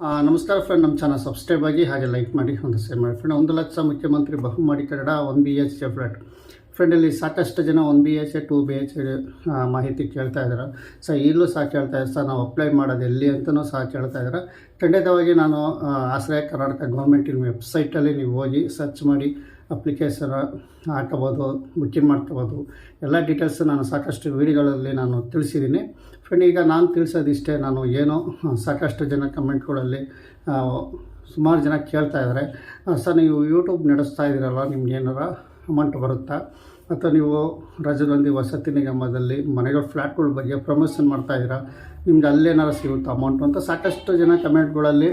ನಮಸ್ಕಾರ ಫ್ರೆಂಡ್ ನಮ್ಮ channel subscribe ಆಗಿ ಹಾಗೆ ಲೈಕ್ ಮಾಡಿ ಒಂದು ಶೇರ್ ಮಾಡಿ. ಫ್ರೆಂಡ್ ಒಂದು ಲಕ್ಷ ಮುಖ್ಯಮಂತ್ರಿ ಬಹುಮಾಡಿ Kannada one B H A flat friend ಇಲ್ಲಿ ಸಾಕಷ್ಟು ಜನ one B H A two B H ಮಾಹಿತಿ ಕೇಳ್ತಾ ಇದ್ದಾರೆ ಸರ್ ಈಗಲೂ ಸಹ ಕೇಳ್ತಾ ಇದ್ದಾರೆ ಸರ್ ನಾವು ಅಪ್ಲೈ ಮಾಡೋದು ಎಲ್ಲಿ ಅಂತಲೂ ಸಹ ಕೇಳ್ತಾ ಇದ್ದಾರೆ ಖಂಡಿತವಾಗಿ ನಾನು ಆಶ್ರಯ ಕರ್ನಾಟಕ ಗೌರ್ಮೆಂಟಿನ ವೆಬ್ಸೈಟಲ್ಲಿ ನೀವು ಹೋಗಿ ಸರ್ಚ್ ಮಾಡಿ ಅಪ್ಲಿಕೇಶನ್ ಹಾಕಬೋದು ಬುಕ್ಕಿಂಗ್ ಮಾಡ್ಕೋಬೋದು ಎಲ್ಲ ಡೀಟೇಲ್ಸ್ ನಾನು ಸಾಕಷ್ಟು ವೀಡಿಯೋಗಳಲ್ಲಿ ನಾನು ತಿಳಿಸಿದ್ದೀನಿ. ಫ್ರೆಂಡ್ ಈಗ ನಾನು ತಿಳಿಸೋದಿಷ್ಟೇ ನಾನು ಏನೋ ಸಾಕಷ್ಟು ಜನ ಕಮೆಂಟ್ಗಳಲ್ಲಿ ಸುಮಾರು ಜನ ಕೇಳ್ತಾ ಇದ್ದಾರೆ ಸರ್, ನೀವು ಯೂಟ್ಯೂಬ್ ನಡೆಸ್ತಾ ಇದ್ದೀರಲ್ಲ, ನಿಮ್ಗೆ ಏನಾರ ಅಮೌಂಟ್ ಬರುತ್ತಾ? ಅಥವಾ ನೀವು ರಾಜೀವ್ ಗಾಂಧಿ ವಸತಿ ನಿಗಮದಲ್ಲಿ ಮನೆಗಳ ಫ್ಲ್ಯಾಟ್ಗಳ ಬಗ್ಗೆ ಪ್ರಮೋಷನ್ ಮಾಡ್ತಾ ಇದ್ದೀರಾ? ನಿಮ್ಗೆ ಅಲ್ಲೇನಾರು ಸಿಗುತ್ತಾ ಅಮೌಂಟು ಅಂತ ಸಾಕಷ್ಟು ಜನ ಕಮೆಂಟ್ಗಳಲ್ಲಿ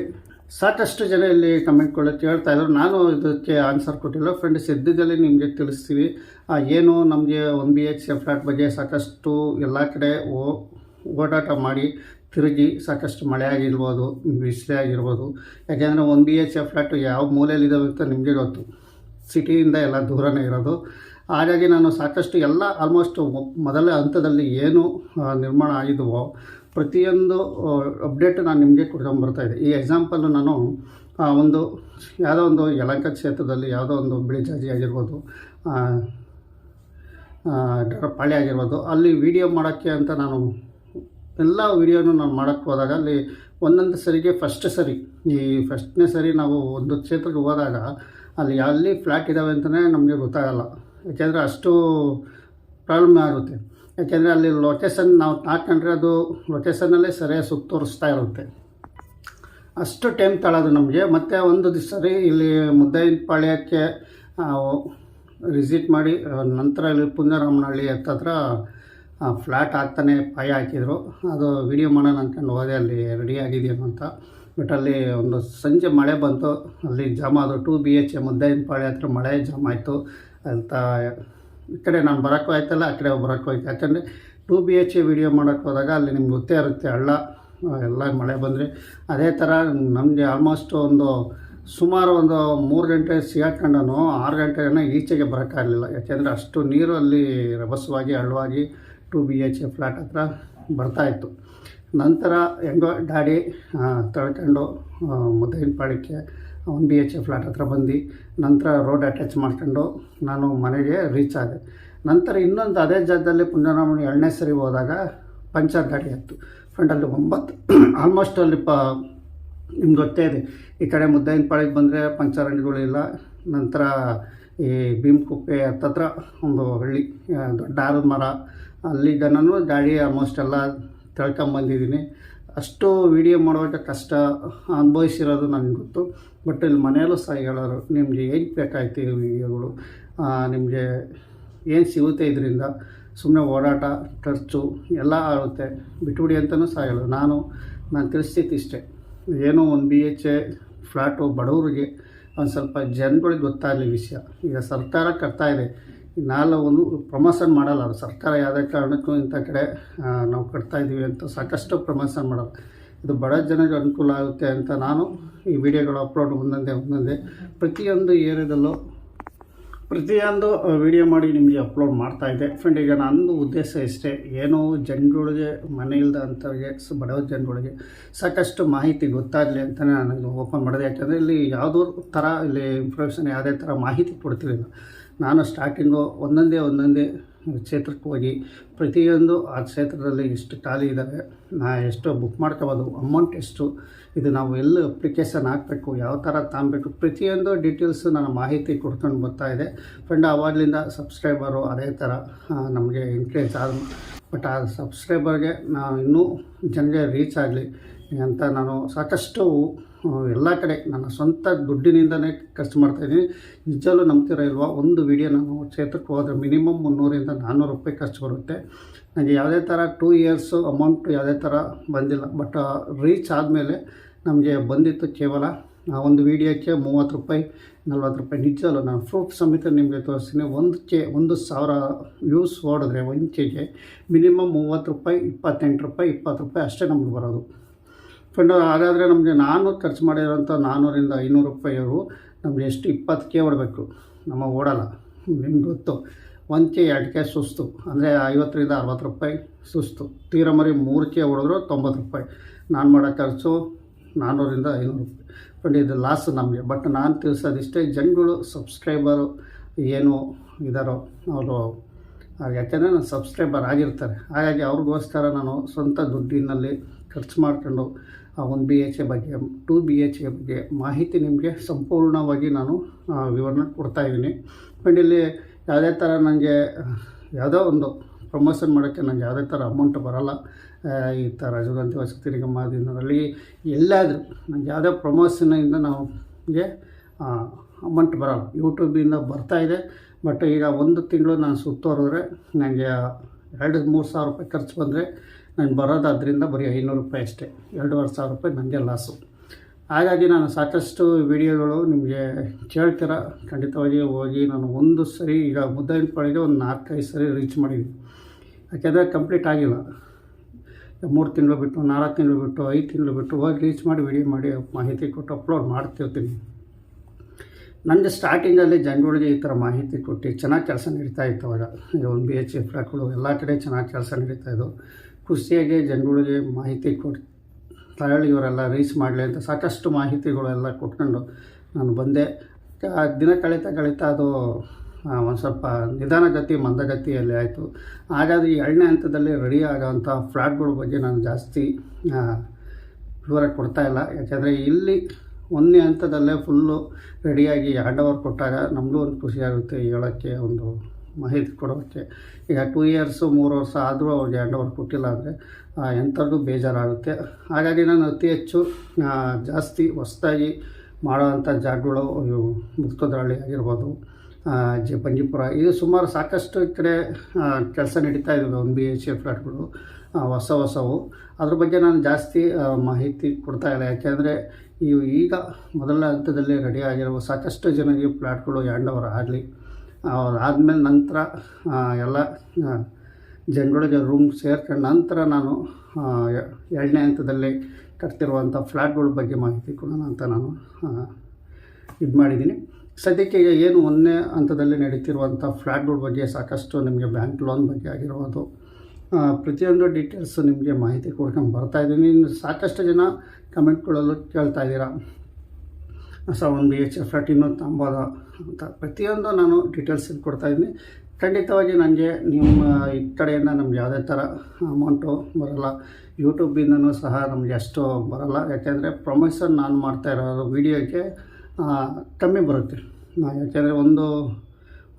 ಸಾಕಷ್ಟು ಜನ ಇಲ್ಲಿ ಕಮೆಂಟ್ ಕೊಡೋಕ್ಕೆ ಹೇಳ್ತಾ ಇದ್ರು ನಾನು ಇದಕ್ಕೆ ಆನ್ಸರ್ ಕೊಟ್ಟಿಲ್ಲ. ಫ್ರೆಂಡ್ಸ್ ಇದ್ದಿದ್ದಲ್ಲಿ ನಿಮಗೆ ತಿಳಿಸ್ತೀವಿ ಏನು, ನಮಗೆ one B H A flat ಬಗ್ಗೆ ಸಾಕಷ್ಟು ಎಲ್ಲ ಕಡೆ ಓ, ಓಡಾಟ ಮಾಡಿ ತಿರುಗಿ ಸಾಕಷ್ಟು ಮಳೆ ಆಗಿರ್ಬೋದು, ಬಿಸಿಲೇ ಆಗಿರ್ಬೋದು. ಯಾಕೆಂದರೆ one B H A flat ಯಾವ ಮೂಲೆಯಲ್ಲಿದ್ದಾವೆ ಅಂತ ನಿಮಗೆ ಗೊತ್ತು. ಸಿಟಿಯಿಂದ ಎಲ್ಲ ದೂರನೇ ಇರೋದು. ಹಾಗಾಗಿ ನಾನು ಸಾಕಷ್ಟು ಎಲ್ಲ ಆಲ್ಮೋಸ್ಟ್ ಮೊದಲ ಹಂತದಲ್ಲಿ ಏನು ನಿರ್ಮಾಣ ಆಗಿದ್ವೋ, ಪ್ರತಿಯೊಂದು ಅಪ್ಡೇಟ್ ನಾನು ನಿಮಗೆ ಕೊಡ್ಕೊಂಬರ್ತಾಯಿದ್ದೆ ಈ ಎಕ್ಸಾಂಪಲ್ ನಾನು ಒಂದು, ಯಾವುದೋ ಒಂದು ಯಲಂಕ ಕ್ಷೇತ್ರದಲ್ಲಿ ಯಾವುದೋ ಒಂದು ಬಿಳಿಜಾಜಿ ಆಗಿರ್ಬೋದು ಪಾಳ್ಯ ಆಗಿರ್ಬೋದು, ಅಲ್ಲಿ ವಿಡಿಯೋ ಮಾಡೋಕ್ಕೆ ಅಂತ ನಾನು ಎಲ್ಲ ವಿಡಿಯೋನು ನಾನು ಮಾಡೋಕ್ಕೆ ಹೋದಾಗ ಅಲ್ಲಿ ಒಂದೊಂದು ಸರಿಗೆ ಫಸ್ಟ್ ಸರಿ, ಈ ಫಸ್ಟ್ನೇ ಸರಿ ನಾವು ಒಂದು ಕ್ಷೇತ್ರಕ್ಕೆ ಹೋದಾಗ ಅಲ್ಲಿ ಅಲ್ಲಿ ಫ್ಲ್ಯಾಟ್ ಇದ್ದಾವೆ ಅಂತಲೇ ನಮಗೆ ಗೊತ್ತಾಗಲ್ಲ. ಯಾಕೆಂದರೆ ಅಷ್ಟು ಪ್ರಾಬ್ಲಮ್ ಆಗುತ್ತೆ. ಯಾಕೆಂದರೆ ಅಲ್ಲಿ ಲೊಕೇಶನ್ ನಾವು ಹಾಕೊಂಡ್ರೆ ಅದು ಲೊಕೇಶನ್ನಲ್ಲೇ ಸರಿಯಾಗಿ ಸುತ್ತ ತೋರಿಸ್ತಾ ಇರುತ್ತೆ. ಅಷ್ಟು ಟೈಮ್ ತಳೋದು ನಮಗೆ. ಮತ್ತು ಒಂದು ದಿವಸ ಸರಿ ಇಲ್ಲಿ ಮುದ್ದೈನ ಪಾಳ್ಯಕ್ಕೆ ವಿಸಿಟ್ ಮಾಡಿ ನಂತರ ಇಲ್ಲಿ ಪುಂಜರಾಮನಹಳ್ಳಿ ಹತ್ತತ್ರ ಫ್ಲ್ಯಾಟ್ ಹಾಕ್ತಾನೆ ಪಾಯ ಹಾಕಿದರು. ಅದು ವಿಡಿಯೋ ಮಾಡೋಣ ಅಂದ್ಕೊಂಡು ಹೋದೆ, ಅಲ್ಲಿ ರೆಡಿ ಆಗಿದೆಯೇನೋ ಅಂತ. ಬಟ್ ಅಲ್ಲಿ ಒಂದು ಸಂಜೆ ಮಳೆ ಬಂತು. ಅಲ್ಲಿ ಜಾಮ ಅದು two B H A Muddaina Palya ಹತ್ರ ಮಳೆ ಜಾಮ್ ಆಯಿತು. ಅಂತ ಈ ಕಡೆ ನಾನು ಬರೋಕ್ಕೂ ಆಯ್ತಲ್ಲ ಆ ಕಡೆ ಬರೋಕ್ಕೂ ಆಯ್ತು ಯಾಕಂದರೆ two B H A video ಮಾಡೋಕ್ಕೆ ಹೋದಾಗ ಅಲ್ಲಿ ನಿಮ್ಗೆ ಗೊತ್ತೇ ಇರುತ್ತೆ, ಹಳ್ಳ ಎಲ್ಲ ಮಳೆ ಬಂದರೆ. ಅದೇ ಥರ ನಮಗೆ ಆಲ್ಮೋಸ್ಟ್ ಒಂದು ಸುಮಾರು ಒಂದು ಮೂರು ಗಂಟೆ ಸಿಗಾಕೊಂಡನು, ಆರು ಗಂಟೆನ ಈಚೆಗೆ ಬರೋಕ್ಕಾಗಲಿಲ್ಲ. ಯಾಕೆಂದರೆ ಅಷ್ಟು ನೀರು ಅಲ್ಲಿ ರಭಸವಾಗಿ, ಹಳ್ಳವಾಗಿ two B H A flat ಹತ್ರ ಬರ್ತಾಯಿತ್ತು ನಂತರ ಹೆಂಗೋ ಡ್ಯಾಡಿ ತಳ್ಕೊಂಡು Muddaina ಪಾಳ್ಯಕ್ಕೆ one B H A flat ಹತ್ರ ಬಂದು ನಂತರ ರೋಡ್ ಅಟ್ಯಾಚ್ ಮಾಡ್ಕೊಂಡು ನಾನು ಮನೆಗೆ ರೀಚ್ ಆದೆ. ನಂತರ ಇನ್ನೊಂದು ಅದೇ ಜಾಗದಲ್ಲಿ ಪುಣ್ಯರಾಮಣಿ ಎರಡನೇ ಸರಿ ಹೋದಾಗ ಪಂಚರ್ ಗಾಡಿ ಹತ್ತು. ಫ್ರಂಟ್ ಅಲ್ಲಿ ಒಂಬತ್ತು. ಆಲ್ಮೋಸ್ಟ್ ಅಲ್ಲಿ ಪ, ನಿಮ್ಗೆ ಗೊತ್ತೇ ಇದೆ. ಈ ಕಡೆ ಮುದ್ದಾಯಿನ ಪಾಳಿಗೆ ಬಂದರೆ ಪಂಚರ್ ಅಂಗಡಿಗಳಿಲ್ಲ ನಂತರ ಈ ಭೀಮಕುಪ್ಪೆ ಹತ್ತತ್ರ ಒಂದು ಹಳ್ಳಿ ದೊಡ್ಡ ಆರದ ಮರ. ಅಲ್ಲಿ ಗನೂ ಗಾಡಿ ಆಲ್ಮೋಸ್ಟ್ ಎಲ್ಲ ತಿಳ್ಕೊಂಬಂದಿದ್ದೀನಿ. ಅಷ್ಟು ವಿಡಿಯೋ ಮಾಡುವಾಗ ಕಷ್ಟ ಅನುಭವಿಸಿರೋದು ನನಗೆ ಗೊತ್ತು. ಬಟ್ ಇಲ್ಲಿ ಮನೆಯಲ್ಲೂ ಸಹ ಹೇಳೋರು, ನಿಮಗೆ ಏನು ಬೇಕಾಯ್ತು ಈ ವಿಡಿಯೋಗಳು? ನಿಮಗೆ ಏನು ಸಿಗುತ್ತೆ ಇದರಿಂದ? ಸುಮ್ಮನೆ ಓಡಾಟ, ಖರ್ಚು ಎಲ್ಲ ಆಗುತ್ತೆ. ಬಿಟ್ಬಿಡಿ ಅಂತಲೂ ಸಹ ಹೇಳೋದು ನಾನು ನಾನು ತಿಳಿಸ್ತಿತ್ತು ಇಷ್ಟೇ. ಏನೋ ಒಂದು ಬಿ ಎಚ್ ಎ ಫ್ಲ್ಯಾಟು ಬಡವರಿಗೆ ಒಂದು ಸ್ವಲ್ಪ ಜನಗಳಿಗೆ ಗೊತ್ತಾಗಲಿ ವಿಷಯ. ಈಗ ಸರ್ಕಾರ ಕಟ್ತಾಯಿದೆ ಒಂದು ಪ್ರಮೋಷನ್ ಮಾಡಲ್ಲ ಅದು ಸರ್ಕಾರ ಯಾವುದೇ ಕಾರಣಕ್ಕೂ ಇಂಥ ಕಡೆ ನಾವು ಕಟ್ತಾ ಇದ್ದೀವಿ ಅಂತ ಸಾಕಷ್ಟು ಪ್ರಮೋಷನ್ ಮಾಡಲ್ಲ. ಇದು ಬಡ ಜನರಿಗೆ ಅನುಕೂಲ ಆಗುತ್ತೆ ಅಂತ ನಾನು ಈ ವಿಡಿಯೋಗಳು ಅಪ್ಲೋಡ್ ಒಂದೊಂದೇ ಒಂದೊಂದೇ ಪ್ರತಿಯೊಂದು ಏರಿಯಾದಲ್ಲೂ ಪ್ರತಿಯೊಂದು ವಿಡಿಯೋ ಮಾಡಿ ನಿಮಗೆ ಅಪ್ಲೋಡ್ ಮಾಡ್ತಾ ಇದ್ದೆ. ಫ್ರೆಂಡ್ ಈಗ ನಂದು ಉದ್ದೇಶ ಇಷ್ಟೇ, ಏನೋ ಜನಗಳಿಗೆ ಮನೆ ಇಲ್ಲದ ಅಂಥವ್ರಿಗೆ, ಸೊ ಬಡವ ಜನಗಳಿಗೆ ಸಾಕಷ್ಟು ಮಾಹಿತಿ ಗೊತ್ತಾಗಲಿ ಅಂತಲೇ ನಾನು ಓಪನ್ ಮಾಡಿದೆ. ಯಾಕಂದರೆ ಇಲ್ಲಿ ಯಾವುದೋ ಥರ, ಇಲ್ಲಿ ಇನ್ಫಾರ್ಮೇಷನ್ ಯಾವುದೇ ಥರ ಮಾಹಿತಿ ಕೊಡ್ತಿರಲಿಲ್ಲ. ನಾನು ಸ್ಟಾರ್ಟಿಂಗು ಒಂದೊಂದೇ ಒಂದೊಂದೇ ಕ್ಷೇತ್ರಕ್ಕೆ ಹೋಗಿ ಪ್ರತಿಯೊಂದು ಆ ಕ್ಷೇತ್ರದಲ್ಲಿ ಎಷ್ಟು ಖಾಲಿ ಇದ್ದಾವೆ ನಾ ಎಷ್ಟು ಬುಕ್ ಮಾಡ್ಕೋಬೋದು, ಅಮೌಂಟ್ ಎಷ್ಟು, ಇದು ನಾವು ಎಲ್ಲಿ ಅಪ್ಲಿಕೇಶನ್ ಹಾಕಬೇಕು, ಯಾವ ಥರ ತಾಂಬೇಕು ಪ್ರತಿಯೊಂದು ಡೀಟೇಲ್ಸು ನಾನು ಮಾಹಿತಿ ಕೊಡ್ಕೊಂಡು ಬರ್ತಾ ಇದೆ. ಫ್ರೆಂಡ್, ಆವಾಗಲಿಂದ ಸಬ್ಸ್ಕ್ರೈಬರು ಅದೇ ಥರ ನಮಗೆ ಇನ್ಕ್ರೀಸ್ ಆದ ಬಟ್ ಆ ಸಬ್ಸ್ಕ್ರೈಬರ್ಗೆ ನಾನು ಇನ್ನೂ ಜನರಿಗೆ ರೀಚ್ ಆಗಲಿ ಅಂತ ನಾನು ಸಾಕಷ್ಟು ಎಲ್ಲ ಕಡೆ ನನ್ನ ಸ್ವಂತ ದುಡ್ಡಿನಿಂದನೇ ಖರ್ಚು ಮಾಡ್ತಾಯಿದ್ದೀನಿ ನಿಜಲೂ ನಂಬ್ತಿರೋ ಇಲ್ವಾ? ಒಂದು ವಿಡಿಯೋ ನಾನು ಕ್ಷೇತ್ರಕ್ಕೆ ಹೋದರೆ ಮಿನಿಮಮ್ ಮುನ್ನೂರಿಂದ ನಾನ್ನೂರು ರೂಪಾಯಿ ಖರ್ಚು ಬರುತ್ತೆ. ನನಗೆ ಯಾವುದೇ ಥರ ಟೂ ಇಯರ್ಸು ಅಮೌಂಟ್ ಯಾವುದೇ ಥರ ಬಂದಿಲ್ಲ. ಬಟ್ ರೀಚ್ ಆದಮೇಲೆ ನಮಗೆ ಬಂದಿತ್ತು ಕೇವಲ, ಆ, ಒಂದು ವಿಡಿಯೋಕ್ಕೆ ಮೂವತ್ತು ರೂಪಾಯಿ, ನಲ್ವತ್ತು ರೂಪಾಯಿ. ನಿಜವಲ್ಲ ನಾನು ಪ್ರೂಫ್ ಸಮೇತ ನಿಮಗೆ ತೋರಿಸ್ತೀನಿ. ಒಂದು ಕೆ, ಒಂದು ಸಾವಿರ ವ್ಯೂಸ್ ಓಡಿದ್ರೆ, ಒಂದು ಕೆಗೆ ಮಿನಿಮಮ್ ಮೂವತ್ತು ರೂಪಾಯಿ, ಇಪ್ಪತ್ತೆಂಟು ರೂಪಾಯಿ, ಇಪ್ಪತ್ತು ರೂಪಾಯಿ ಅಷ್ಟೇ ನಮ್ಗೆ ಬರೋದು. ಫ್ರೆಂಡ್ ಹಾಗಾದರೆ ನಮಗೆ ನಾನು ಖರ್ಚು ಮಾಡಿರೋಂಥ ನಾನ್ನೂರಿಂದ ಐನೂರು ರೂಪಾಯಿಯವರು ನಮಗೆ ಎಷ್ಟು ಇಪ್ಪತ್ತು ಕೆ ಓಡಬೇಕು ನಮ್ಮ ಓಡಲ್ಲ, ನಿಮ್ಗೆ ಗೊತ್ತು. ಒಂದು ಕೆ, ಎರಡು ಕೆ ಸುಸ್ತು. ಅಂದರೆ ಐವತ್ತರಿಂದ ಅರವತ್ತು ರೂಪಾಯಿ ಸುಸ್ತು. ತೀರ ಮರಿ ಮೂರು ಕೆ ಹೊಡೆದ್ರು ತೊಂಬತ್ತು ರೂಪಾಯಿ. ನಾನು ಮಾಡೋ ಖರ್ಚು ನಾನ್ನೂರಿಂದ ಐನೂರು ರೂಪಾಯಿ. ಫ್ರೆಂಡ್ ಇದು ಲಾಸ್ ನಮಗೆ. ಬಟ್ ನಾನು ತಿಳಿಸೋದಿಷ್ಟೇ, ಜನಗಳು ಸಬ್ಸ್ಕ್ರೈಬರು ಏನು ಇದ್ದಾರೋ ಅವರು, ಯಾಕೆಂದರೆ ನಾನು ಸಬ್ಸ್ಕ್ರೈಬರ್ ಆಗಿರ್ತಾರೆ. ಹಾಗಾಗಿ ಅವ್ರಿಗೋಸ್ಕರ ನಾನು ಸ್ವಂತ ದುಡ್ಡಿನಲ್ಲಿ ಖರ್ಚು ಮಾಡ್ಕೊಂಡು ಒಂದು ಬಿ ಎಚ್ ಎ ಬಗ್ಗೆ ಟೂ ಬಿ ಎಚ್ ಎ ಬಗ್ಗೆ ಮಾಹಿತಿ ನಿಮಗೆ ಸಂಪೂರ್ಣವಾಗಿ ನಾನು ವಿವರಣೆ ವಿವರಣೆ ಕೊಡ್ತಾಯಿದ್ದೀನಿ ಆ್ಯಂಡ್ ಇಲ್ಲಿ ಯಾವುದೇ ಥರ ನನಗೆ ಯಾವುದೋ ಒಂದು ಪ್ರಮೋಷನ್ ಮಾಡೋಕ್ಕೆ ನನಗೆ ಯಾವುದೇ ಥರ ಅಮೌಂಟ್ ಬರೋಲ್ಲ. ಈ ಥರ ರಜುಗಂತಿ ವಸತಿ ನಿಗಮ ದಿನದಲ್ಲಿ ಎಲ್ಲಾದರೂ ನನಗೆ ಯಾವುದೇ ಪ್ರಮೋಷನಿಂದ ನಮಗೆ ಅಮೌಂಟ್ ಬರೋಲ್ಲ. ಯೂಟ್ಯೂಬಿಂದ ಬರ್ತಾ ಇದೆ. ಬಟ್ ಈಗ ಒಂದು ತಿಂಗಳು ನಾನು ಸುತ್ತೋರಿದ್ರೆ ನನಗೆ ಎರಡು, ಮೂರು ಸಾವಿರ ರೂಪಾಯಿ ಖರ್ಚು ಬಂದರೆ ನಾನು ಬರೋದು ಅದರಿಂದ ಬರೀ ಐನೂರು ರೂಪಾಯಿ ಅಷ್ಟೇ. ಎರಡೂವರೆ ಸಾವಿರ ರೂಪಾಯಿ ನನಗೆ ಲಾಸು ಹಾಗಾಗಿ ನಾನು ಸಾಕಷ್ಟು ವಿಡಿಯೋಗಳು ನಿಮಗೆ ಕೇಳ್ತೀರ? ಖಂಡಿತವಾಗಿ ಹೋಗಿ ನಾನು ಒಂದು ಸರಿ ಈಗ ಮುದ್ದಾಯಿನ ಪಾಳಿಗೆ ಒಂದು ನಾಲ್ಕೈದು ಸರಿ ರೀಚ್ ಮಾಡಿದ್ದೀನಿ. ಯಾಕೆಂದರೆ ಕಂಪ್ಲೀಟ್ ಆಗಿಲ್ಲ. ಮೂರು ತಿಂಗಳು ಬಿಟ್ಟು, ನಾಲ್ಕು ತಿಂಗಳು ಬಿಟ್ಟು, ಐದು ತಿಂಗಳು ಬಿಟ್ಟು ಹೋಗಿ ರೀಚ್ ಮಾಡಿ ವಿಡಿಯೋ ಮಾಡಿ ಮಾಹಿತಿ ಕೊಟ್ಟು ಅಪ್ಲೋಡ್ ಮಾಡ್ತಿರ್ತೀನಿ. ನನಗೆ ಸ್ಟಾರ್ಟಿಂಗಲ್ಲಿ ಜನಗಳಿಗೆ ಈ ಥರ ಮಾಹಿತಿ ಕೊಟ್ಟು ಚೆನ್ನಾಗಿ ಕೆಲಸ ನಡೀತಾ ಇತ್ತು ಅವಾಗ. ಒಂದು ಬಿ ಎಚ್ ಎಫ್ ಫ್ಲಾಟ್ಗಳು ಎಲ್ಲ ಕಡೆ ಚೆನ್ನಾಗಿ ಕೆಲಸ ನಡೀತಾ ಇದ್ದವು ಖುಷಿಯಾಗಿ ಜನಗಳಿಗೆ ಮಾಹಿತಿ ಕೊಡ್ ತಗೊಳ್ಳಿ ಇವರೆಲ್ಲ ರೀಚ್ ಮಾಡಲಿ ಅಂತ ಸಾಕಷ್ಟು ಮಾಹಿತಿಗಳೆಲ್ಲ ಕೊಟ್ಕೊಂಡು ನಾನು ಬಂದೆ. ಆ ದಿನ ಕಳೀತಾ ಕಳೀತಾ ಅದು ಒಂದು ಸ್ವಲ್ಪ ನಿಧಾನಗತಿ ಮಂದಗತಿಯಲ್ಲಿ ಆಯಿತು. ಹಾಗಾದ್ರೆ ಈ ಎರಡನೇ ಹಂತದಲ್ಲಿ ರೆಡಿ ಆಗೋವಂಥ ಫ್ಲಾಟ್ಗಳ ಬಗ್ಗೆ ನಾನು ಜಾಸ್ತಿ ವಿವರ ಕೊಡ್ತಾ ಇಲ್ಲ. ಯಾಕೆಂದರೆ ಇಲ್ಲಿ ಒಂದನೇ ಹಂತದಲ್ಲೇ ಫುಲ್ಲು ರೆಡಿಯಾಗಿ ಹ್ಯಾಂಡ್ ಕೊಟ್ಟಾಗ ನಮಗೂ ಒಂದು ಖುಷಿಯಾಗುತ್ತೆ ಹೇಳೋಕ್ಕೆ ಒಂದು ಮಾಹಿತಿ ಕೊಡೋಕ್ಕೆ ಈಗ ಟೂ ಇಯರ್ಸು ಮೂರು ವರ್ಷ ಆದರೂ ಅವ್ರಿಗೆ ಹ್ಯಾಂಡ್ ಓವರ್ ಕೊಟ್ಟಿಲ್ಲ ಅಂದರೆ ಎಂಥದ್ದು ಬೇಜಾರಾಗುತ್ತೆ. ಹಾಗಾಗಿ ನಾನು ಅತಿ ಹೆಚ್ಚು ಜಾಸ್ತಿ ಹೊಸದಾಗಿ ಮಾಡೋವಂಥ ಜಾಗಗಳು ಇವು ಮುಕ್ತದಹಳ್ಳಿ ಆಗಿರ್ಬೋದು ಆ, ಜೆ ಬಂಜೀಪುರ ಇದು ಸುಮಾರು ಸಾಕಷ್ಟು ಕಡೆ ಕೆಲಸ ನಡೀತಾ ಇದ್ದಾವೆ ಒಂದು ಬಿ ಎಚ್ ಎ ಫ್ಲಾಟ್ಗಳು ಆ, ಹೊಸ ಹೊಸವು. ಅದ್ರ ಬಗ್ಗೆ ನಾನು ಜಾಸ್ತಿ ಮಾಹಿತಿ ಕೊಡ್ತಾ ಇಲ್ಲ. ಯಾಕೆಂದರೆ ಇವು ಈಗ ಮೊದಲ ಹಂತದಲ್ಲಿ ರೆಡಿ ಆಗಿರುವ ಸಾಕಷ್ಟು ಜನರಿಗೆ ಫ್ಲ್ಯಾಟ್ಗಳು ಹ್ಯಾಂಡ್ ಓವರ್ ಆಗಲಿ. ಆದಮೇಲೆ ನಂತರ ಎಲ್ಲ ಜನಗಳಿಗೆ ರೂಮ್ ಸೇರ್ಕೊಂಡ ನಂತರ ನಾನು ಎರಡನೇ ಹಂತದಲ್ಲಿ ಕಟ್ತಿರುವಂಥ ಫ್ಲ್ಯಾಟ್ಗಳ ಬಗ್ಗೆ ಮಾಹಿತಿ ಕೊಡೋಣ ಅಂತ ನಾನು ಇದು ಮಾಡಿದ್ದೀನಿ. ಸದ್ಯಕ್ಕೆ ಏನು ಒಂದನೇ ಹಂತದಲ್ಲಿ ನಡೀತಿರುವಂಥ ಫ್ಲ್ಯಾಟ್ಗಳ ಬಗ್ಗೆ ಸಾಕಷ್ಟು ನಿಮಗೆ ಬ್ಯಾಂಕ್ ಲೋನ್ ಬಗ್ಗೆ ಆಗಿರ್ಬೋದು ಪ್ರತಿಯೊಂದು ಡೀಟೇಲ್ಸು ನಿಮಗೆ ಮಾಹಿತಿ ಕೊಡ್ಕೊಂಡು ಬರ್ತಾ ಇದ್ದೀನಿ. ಇನ್ನು ಸಾಕಷ್ಟು ಜನ ಕಮೆಂಟ್ಗಳಲ್ಲೂ ಕೇಳ್ತಾ ಇದ್ದೀರಾ. ಸರ್ ಒಂದು ಬಿ ಎಚ್ ಫ್ಲಾಟ್ ಇನ್ನೊಂದು ತಂಬೋದು ಅಂತ ಪ್ರತಿಯೊಂದು ನಾನು ಡೀಟೇಲ್ಸ್ ಕೊಡ್ತಾ ಇದ್ದೀನಿ. ಖಂಡಿತವಾಗಿ ನನಗೆ ನಿಮ್ಮ ಈ ಕಡೆಯಿಂದ ನಮ್ಗೆ ಯಾವುದೇ ಥರ ಅಮೌಂಟು ಬರೋಲ್ಲ. ಯೂಟ್ಯೂಬಿಂದನೂ ಸಹ ನಮಗೆ ಅಷ್ಟು ಬರೋಲ್ಲ. ಯಾಕೆಂದರೆ ಪ್ರಮೋಷನ್ ನಾನು ಮಾಡ್ತಾ ಇರೋದು ವೀಡಿಯೋಕ್ಕೆ ಕಮ್ಮಿ ಬರುತ್ತೆ. ಯಾಕೆಂದರೆ ಒಂದು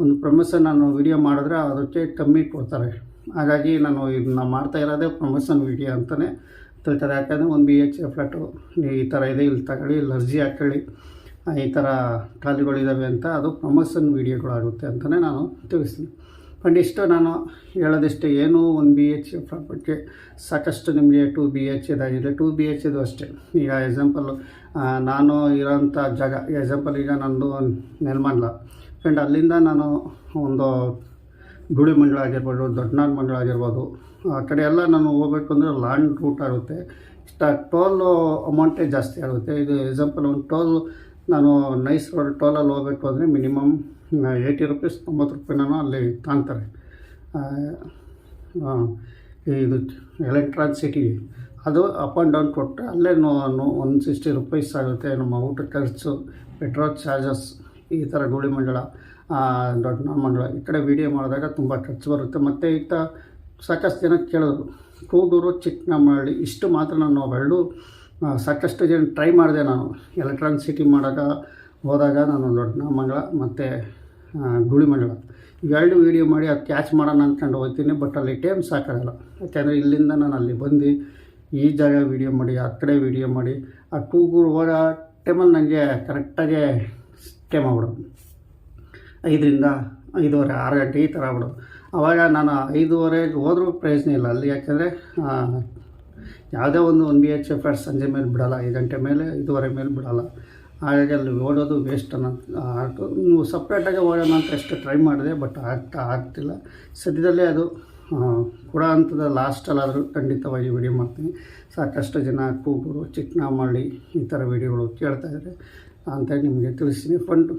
ಒಂದು ಪ್ರಮೋಷನ್ ನಾನು ವಿಡಿಯೋ ಮಾಡಿದ್ರೆ ಅದಕ್ಕೆ ಕಮ್ಮಿ ಕೊಡ್ತಾರೆ. ಹಾಗಾಗಿ ನಾನು ಇದನ್ನ ಮಾಡ್ತಾ ಇರೋದೇ ಪ್ರಮೋಷನ್ ವಿಡಿಯೋ ಅಂತಲೇ ತಿಳ್ತಾರೆ ಯಾಕಂದರೆ ಒಂದು ಬಿ ಎಚ್ ಎ ಫ್ಲಾಟು ಈ ಥರ ಇದೆ, ಇಲ್ಲಿ ತಗೊಳ್ಳಿ, ಇಲ್ಲಿ ಅರ್ಜಿ ಹಾಕೊಳ್ಳಿ ಈ ಥರ ಟ್ರಾಲಿಗಳಿದ್ದಾವೆ ಅಂತ ಅದು ಪ್ರಮೋಷನ್ ವೀಡಿಯೋಗಳಾಗುತ್ತೆ ಅಂತಲೇ ನಾನು ತಿಳಿಸ್ತೀನಿ. ಬಟ್ ಇಷ್ಟು ನಾನು ಹೇಳೋದಿಷ್ಟೇ, ಏನು ಒಂದು ಬಿ ಎಚ್ ಪ್ರಾಪರ್ಟಿ, ಸಾಕಷ್ಟು ನಿಮಗೆ ಟು ಬಿ ಎಚ್ ಇದಾಗಿದೆ. ಟು ಬಿ ಎಚ್ ಇದು ಅಷ್ಟೇ. ಈಗ ಎಕ್ಸಾಂಪಲ್ ನಾನು ಇರೋಂಥ ಜಾಗ ಎಕ್ಸಾಂಪಲ್ ಈಗ ನಂದು ನೆಲಮಂಡ್ಲ. ಫ್ರೆಂಡ್ ಅಲ್ಲಿಂದ ನಾನು ಒಂದು ಗುಳಿ ಮಂಡಳ ಆಗಿರ್ಬೋದು ದೊಡ್ಡನಾಡ್ ಮಂಡಳ ಆಗಿರ್ಬೋದು, ಆ ಕಡೆ ಎಲ್ಲ ನಾನು ಹೋಗ್ಬೇಕು ಅಂದರೆ ಲಾಂಗ್ ರೂಟ್ ಆಗುತ್ತೆ. ಇಷ್ಟ ಟೋಲು ಅಮೌಂಟೇ ಜಾಸ್ತಿ ಆಗುತ್ತೆ. ಇದು ಎಕ್ಸಾಂಪಲ್ ಒಂದು ಟೋಲ್ ನಾನು ನೈಸ್ ರೋಡ್ ಟೋಲಲ್ಲಿ ಹೋಗ್ಬೇಕು ಅಂದರೆ ಮಿನಿಮಮ್ ಏಯ್ಟಿ ರುಪೀಸ್ ತೊಂಬತ್ತು ರೂಪಾಯಿನೂ ಅಲ್ಲಿ ತಾಂತಾರೆ. ಇದು ಎಲೆಕ್ಟ್ರಾನ್ ಸಿಟಿ ಅದು ಅಪ್ ಆ್ಯಂಡ್ ಡೌನ್ ಕೊಟ್ಟರೆ ಅಲ್ಲೇ ಒನ್ ಸಿಕ್ಸ್ಟಿ ರುಪೀಸ್ ಆಗುತ್ತೆ ನಮ್ಮ ಊಟ ಖರ್ಚು ಪೆಟ್ರೋಲ್ ಚಾರ್ಜಸ್ ಈ ಥರ ಗೂಳಿ ಮಂಡಳ ದೊಡ್ಡ ಮಂಡಳ. ಈ ಕಡೆ ವೀಡಿಯೋ ಮಾಡಿದಾಗ ತುಂಬ ಖರ್ಚು ಬರುತ್ತೆ. ಮತ್ತು ಈತ ಸಾಕಷ್ಟು ಜನ ಕೇಳಿದ್ರು ಕೂದೂರು ಮಾಡಿ ಇಷ್ಟು ಮಾತ್ರ ನಾನು ಆ, ಸಾಕಷ್ಟು ಜನ ಟ್ರೈ ಮಾಡಿದೆ ನಾನು. ಎಲೆಕ್ಟ್ರಾನಿಕ್ ಸಿಟಿ ಮಾಡೋಕೆ ಹೋದಾಗ ನಾನು ದೊಡ್ಡ ಮಂಗಳ ಮತ್ತು ಗುಳಿಮಂಗಳ ಇವೆರಡು ವೀಡಿಯೋ ಮಾಡಿ ಅದು ಕ್ಯಾಚ್ ಮಾಡೋಣ ಅಂದ್ಕೊಂಡು ಹೋಗ್ತೀನಿ ಬಟ್ ಅಲ್ಲಿ ಟೈಮ್ ಸಾಕಾಗಲ್ಲ. ಯಾಕೆಂದರೆ ಇಲ್ಲಿಂದ ನಾನು ಅಲ್ಲಿ ಬಂದು ಈ ಜಾಗ ವೀಡಿಯೋ ಮಾಡಿ, ಆ ಕಡೆ ವೀಡಿಯೋ ಮಾಡಿ, ಆ ಕೂಗೂರು ಹೋಗೋ ಟೈಮಲ್ಲಿ ನನಗೆ ಕರೆಕ್ಟಾಗಿ ಟೈಮ್ ಆಗ್ಬಿಡೋದು. ಐದರಿಂದ ಐದೂವರೆ, ಆರು ಗಂಟೆ ಈ ಥರ ಆಗ್ಬಿಡೋದು. ಆವಾಗ ನಾನು ಐದೂವರೆಗೆ ಹೋದರೂ ಪ್ರಯೋಜನ ಇಲ್ಲ. ಅಲ್ಲಿ ಯಾಕೆಂದರೆ ಯಾವುದೇ ಒಂದು ಒನ್ ಬಿ ಎಚ್ ಎಫ್ ಸಂಜೆ ಮೇಲೆ ಬಿಡಲ್ಲ, ಐದು ಗಂಟೆ ಮೇಲೆ, ಐದುವರೆ ಮೇಲೆ ಬಿಡಲ್ಲ. ಹಾಗಾಗಿ ಅಲ್ಲಿ ಓಡೋದು ವೇಸ್ಟ್ ಅನ್ನೋ ನೀವು ಸಪ್ರೇಟಾಗಿ ಓಡೋಣ ಅಂತ ಎಷ್ಟು ಟ್ರೈ ಮಾಡಿದೆ ಬಟ್ ಆಗ್ತಾ ಆಗ್ತಿಲ್ಲ. ಸದ್ಯದಲ್ಲೇ ಅದು ಕೂಡ ಹಂತದ ಲಾಸ್ಟಲ್ಲಾದರೂ ಖಂಡಿತವಾಗಿ ವಿಡಿಯೋ ಮಾಡ್ತೀನಿ. ಸಾಕಷ್ಟು ಜನ ಕೂಗುರು ಚಿಕ್ಕನಮಳ್ಳಿ ಈ ಥರ ವಿಡಿಯೋಗಳು ಕೇಳ್ತಾ ಇದ್ದಾರೆ. ಅಂತ ನಿಮಗೆ ತಿಳಿಸ್ತೀನಿ. ಫಂಡ್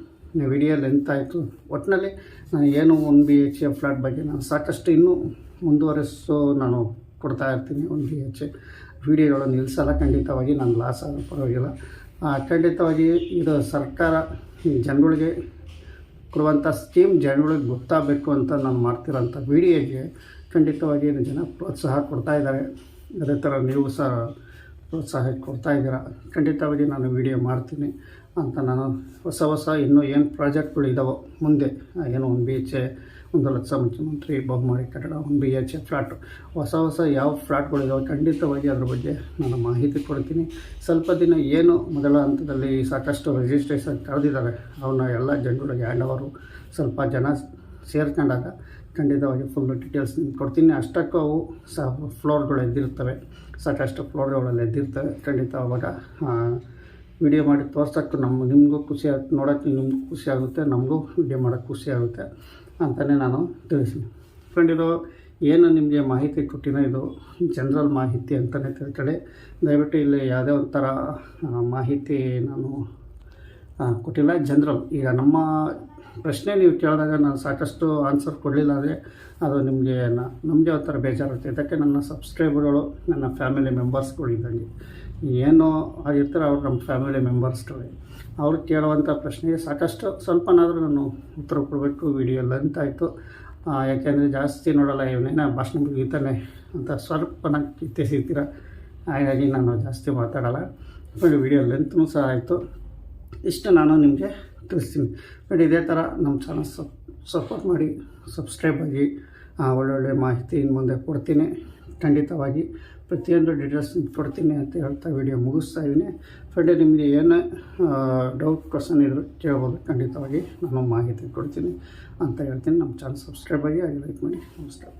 ವಿಡಿಯೋ ಲೆಂತ್ ಆಯಿತು. ಒಟ್ಟಿನಲ್ಲಿ ನಾನು ಏನು one B H A flat ಬಗ್ಗೆ ನಾನು ಸಾಕಷ್ಟು ಇನ್ನೂ ಮುಂದುವರೆಸೋ ನಾನು ಕೊಡ್ತಾ ಇರ್ತೀನಿ. ಒಂದು ಎ ವಿಡಿಯೋಗಳು ನಿಲ್ಲಿಸಲ್ಲ ಖಂಡಿತವಾಗಿ ನಾನು ಲಾಸ್ ಆಗೋ ಪರವಾಗಿಲ್ಲ. ಖಂಡಿತವಾಗಿ ಇದು ಸರ್ಕಾರ ಜನಗಳಿಗೆ ಕೊಡುವಂಥ ಸ್ಕೀಮ್ ಜನಗಳಿಗೆ ಗೊತ್ತಾಗಬೇಕು ಅಂತ ನಾನು ಮಾಡ್ತಿರೋಂಥ ವಿಡಿಯೋಗೆ ಖಂಡಿತವಾಗಿ ಜನ ಪ್ರೋತ್ಸಾಹ ಕೊಡ್ತಾ ಇದ್ದಾರೆ. ಅದೇ ಥರ ನೀವು ಸಹ ಪ್ರೋತ್ಸಾಹ ಕೊಡ್ತಾ ಇದ್ದೀರಾ? ಖಂಡಿತವಾಗಿ ನಾನು ವಿಡಿಯೋ ಮಾಡ್ತೀನಿ ಅಂತ ನಾನು ಹೊಸ ಹೊಸ ಇನ್ನೂ ಏನು ಪ್ರಾಜೆಕ್ಟ್ಗಳು ಇದ್ದಾವೋ ಮುಂದೆ ಏನೋ ಒಂದು ಬಿ ಎಚ್ ಎ ಒಂದು ಲಕ್ಷ ಮುಖ್ಯಮಂತ್ರಿ ಬಹುಮಾಡಿ ಕಟ್ಟಡ, ಒಂದು ಬಿ ಎಚ್ ಎ ಫ್ಲಾಟು ಹೊಸ ಹೊಸ ಯಾವ ಫ್ಲಾಟ್ಗಳಿದಾವೆ ಖಂಡಿತವಾಗಿ ಅದರ ಬಗ್ಗೆ ನಾನು ಮಾಹಿತಿ ಕೊಡ್ತೀನಿ. ಸ್ವಲ್ಪ ದಿನ ಏನು ಮೊದಲ ಹಂತದಲ್ಲಿ ಸಾಕಷ್ಟು ರಿಜಿಸ್ಟ್ರೇಷನ್ ಕರೆದಿದ್ದಾರೆ ಅವನ್ನ ಎಲ್ಲ ಜನಗಳಿಗೆ ಆ್ಯಂಡ್ ಅವರು ಸ್ವಲ್ಪ ಜನ ಸೇರ್ಕೊಂಡಾಗ ಖಂಡಿತವಾಗಿ ಫುಲ್ ಡೀಟೇಲ್ಸ್ ಕೊಡ್ತೀನಿ. ಅಷ್ಟಕ್ಕೂ ಅವು ಸಹ ಫ್ಲೋರ್ಗಳು ಎದ್ದಿರ್ತವೆ ಸಾಕಷ್ಟು ಫ್ಲೋರ್ಗಳಲ್ಲಿ ಎದ್ದಿರ್ತವೆ ಖಂಡಿತ ಅವಾಗ ವಿಡಿಯೋ ಮಾಡಿ ತೋರ್ಸೋಕ್ಕೂ ನಮ್ಮ ನಿಮಗೂ ಖುಷಿ ಆಗುತ್ತೆ ನೋಡೋಕ್ಕೆ ನಿಮಗೂ ಖುಷಿ ಆಗುತ್ತೆ. ನಮಗೂ ವಿಡಿಯೋ ಮಾಡೋಕ್ಕೆ ಖುಷಿ ಆಗುತ್ತೆ. ಅಂತಲೇ ನಾನು ತಿಳಿಸ್ತೀನಿ. ಫ್ರೆಂಡ್ ಇದು ಏನು ನಿಮಗೆ ಮಾಹಿತಿ ಕೊಟ್ಟಿನ ಇದು ಜನರಲ್ ಮಾಹಿತಿ ಅಂತಲೇ ತಿಳ್ಕೊಳ್ಳಿ ದಯವಿಟ್ಟು ಇಲ್ಲಿ ಯಾವುದೇ ಒಂಥರ ಮಾಹಿತಿ ನಾನು ಕೊಟ್ಟಿಲ್ಲ ಜನರಲ್. ಈಗ ನಮ್ಮ ಪ್ರಶ್ನೆ ನೀವು ಕೇಳಿದಾಗ ನಾನು ಸಾಕಷ್ಟು ಆನ್ಸರ್ ಕೊಡಲಿಲ್ಲ ಅಂದರೆ ಅದು ನಿಮಗೆ ನಮಗೆ ಥರ ಬೇಜಾರಾಗುತ್ತೆ ಇದಕ್ಕೆ ನನ್ನ ಸಬ್ಸ್ಕ್ರೈಬರ್ಗಳು ನನ್ನ ಫ್ಯಾಮಿಲಿ ಮೆಂಬರ್ಸ್ಗಳು ಇದ್ದಂಗೆ. ಏನೋ ಆಗಿರ್ತಾರೆ ಅವ್ರು ನಮ್ಮ ಫ್ಯಾಮಿಲಿ ಮೆಂಬರ್ಸ್ಗಳೇ ಅವ್ರು ಕೇಳುವಂಥ ಪ್ರಶ್ನೆಗೆ ಸಾಕಷ್ಟು ಸ್ವಲ್ಪನಾದರೂ ನಾನು ಉತ್ತರ ಕೊಡಬೇಕು. ವಿಡಿಯೋ ಲೆಂತ್ ಆಯಿತು. ಯಾಕೆಂದರೆ ಜಾಸ್ತಿ ನೋಡಲ್ಲ ಇವನೇನ ಭಾಷಣ ಮುಗಿತಾನೆ ಅಂತ ಸ್ವಲ್ಪನ ಕಿತ್ತೆ ಸಿಗ್ತೀರ ಹಾಗಾಗಿ ನಾನು ಜಾಸ್ತಿ ಮಾತಾಡಲ್ಲ. ವಿಡಿಯೋ ಲೆಂತ್ನೂ ಸಹ ಆಯಿತು. ಇಷ್ಟು ನಾನು ನಿಮಗೆ ತಿಳಿಸ್ತೀನಿ. ಬಟ್ ಇದೇ ಥರ ನಮ್ಮ ಚಾನಲ್ ಸಪ್ ಸಪೋರ್ಟ್ ಮಾಡಿ ಸಬ್ಸ್ಕ್ರೈಬ್ ಆಗಿ ಒಳ್ಳೊಳ್ಳೆ ಮಾಹಿತಿ ಇನ್ನು ಮುಂದೆ ಕೊಡ್ತೀನಿ. ಖಂಡಿತವಾಗಿ ಪ್ರತಿಯೊಂದು ಡೀಟೇಲ್ಸ್ ಕೊಡ್ತೀನಿ ಅಂತ ಹೇಳ್ತಾ ವಿಡಿಯೋ ಮುಗಿಸ್ತಾ ಇದ್ದೀನಿ. ಫ್ರೆಂಡ್ ನಿಮಗೆ ಏನೇ ಡೌಟ್ ಕ್ವಶನ್ ಇದ್ರೆ ಕೇಳ್ಬೋದು. ಖಂಡಿತವಾಗಿ ನಾನು ಮಾಹಿತಿ ಕೊಡ್ತೀನಿ ಅಂತ ಹೇಳ್ತೀನಿ. ನಮ್ಮ ಚಾನಲ್ ಸಬ್ಸ್ಕ್ರೈಬ್ ಆಗಿ, ಹಾಗೆ ಲೈಕ್ ಮಾಡಿ. ನಮಸ್ಕಾರ.